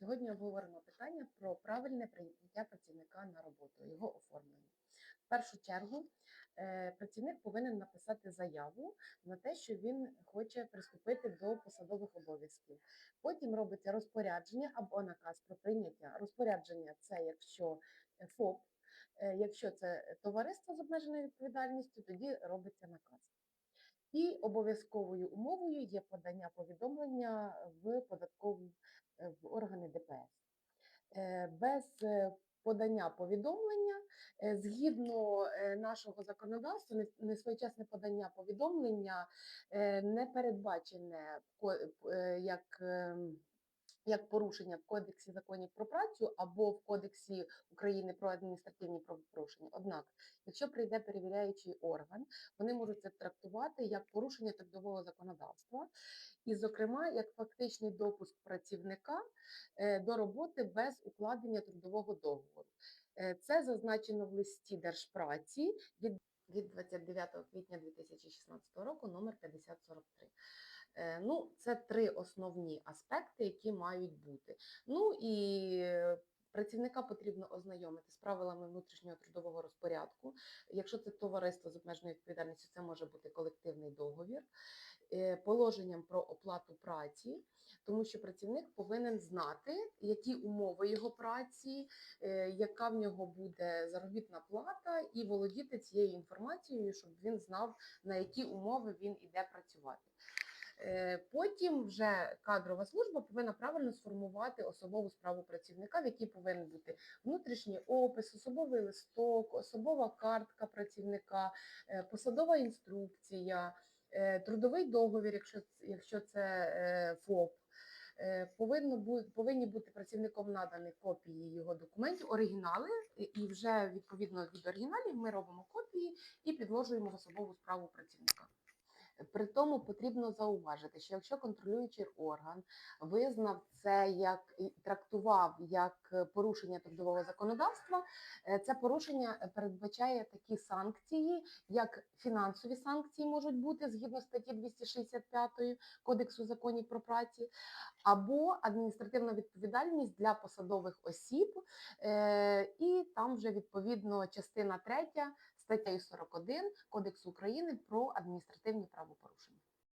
Сьогодні обговоримо питання про правильне прийняття працівника на роботу, його оформлення. В першу чергу е, працівник повинен написати заяву на те, що він хоче приступити до посадових обов'язків. Потім робиться розпорядження або наказ про прийняття. Розпорядження це якщо е, ФОП, е, якщо це товариство з обмеженою відповідальністю, тоді робиться наказ. І обов'язковою умовою є подання повідомлення в податкову е, в органи ДПС. Е, Без е, подання повідомлення, згідно нашого законодавства, не- несвоєчасне подання повідомлення не передбачене як. Як порушення в Кодексі законів про працю або в Кодексі України про адміністративні правопорушення. Однак, якщо прийде перевіряючий орган, вони можуть це трактувати як порушення трудового законодавства, і, зокрема, як фактичний допуск працівника е, до роботи без укладення трудового договору. Е, Це зазначено в листі Держпраці від від 29 квітня 2016 року, номер 5043. Е, Ну, це три основні аспекти, які мають бути. Ну і е, працівника потрібно ознайомити з правилами внутрішнього трудового розпорядку. Якщо це товариство з обмеженою відповідальністю, це може бути колективний договір, е, положенням про оплату праці, тому що працівник повинен знати, які умови його праці, яка в нього буде заробітна плата, і володіти цією інформацією, щоб він знав, на які умови він іде працювати. Е, Потім вже кадрова служба повинна правильно сформувати особову справу працівника, в якій повинен бути внутрішній опис, особовий листок, особова картка працівника, е, посадова інструкція, е, трудовий договір, якщо, якщо це ФОП. Повинно повинні бути працівником надані копії його документів, оригінали, і вже відповідно від оригіналів ми робимо копії і підложуємо в особову справу працівника. При тому потрібно зауважити, що якщо контролюючий орган визнав це як трактував як е, порушення трудового законодавства, е, це порушення е, передбачає такі санкції, як фінансові санкції можуть бути згідно статті 265 Кодексу законів про праці, або адміністративна відповідальність для посадових осіб, і там вже відповідно частина 3 статтею 41 Кодексу України про адміністративні правопорушення.